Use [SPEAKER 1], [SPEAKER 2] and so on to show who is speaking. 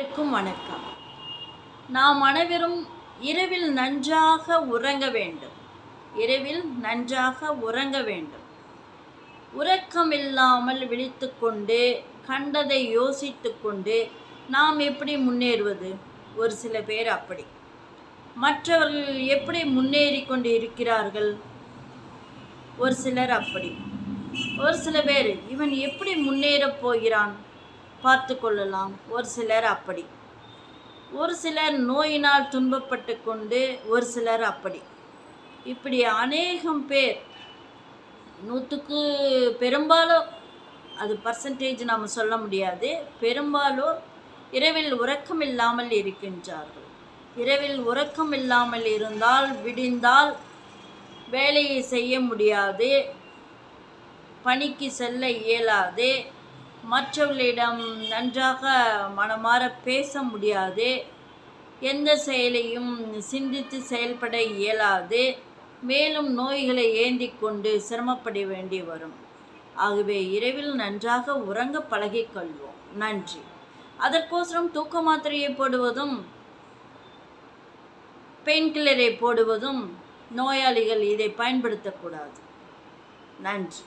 [SPEAKER 1] அனைவருக்கும் வணக்கம். நாம் அனைவரும் இரவில் நன்றாக உறங்க வேண்டும். இரவில் நன்றாக உறங்க வேண்டும். உறக்கம் இல்லாமல் விழித்துக்கொண்டு கண்டதை யோசித்துக்கொண்டு நாம் எப்படி முன்னேறுவது? ஒரு சில பேர் அப்படி. மற்றவர்கள் எப்படி முன்னேறி கொண்டு இருக்கிறார்கள் ஒரு சிலர் அப்படி. ஒரு சில பேர் இவன் எப்படி முன்னேறப் போகிறான்? பார்த்து கொள்ளலாம் ஒரு சிலர் அப்படி. ஒரு சிலர் நோயினால் துன்பப்பட்டு கொண்டு ஒரு சிலர் அப்படி. இப்படி அநேகம் பேர் நூற்றுக்கு பெரும்பாலும் அது பர்சன்டேஜ் நாம் சொல்ல முடியாது பெரும்பாலும் இரவில் உறக்கம் இல்லாமல் இருக்கின்றார்கள். இரவில் உறக்கம் இல்லாமல் இருந்தால் விடிந்தால் வேலையை செய்ய முடியாது பணிக்கு செல்ல இயலாது மற்றவர்களிடம் நன்றாக மனமாற பேச முடியாது. எந்த செயலையும் சிந்தித்து செயல்பட இயலாது. மேலும் நோய்களை ஏந்தி கொண்டு சிரமப்பட வேண்டி வரும். ஆகவே இரவில் நன்றாக உறங்க பழகிக்கொள்வோம் நன்றி. அதற்கோசரம் தூக்க மாத்திரையை போடுவதும் பெயின் கில்லரை போடுவதும் நோயாளிகள் இதை பயன்படுத்தக்கூடாது நன்றி.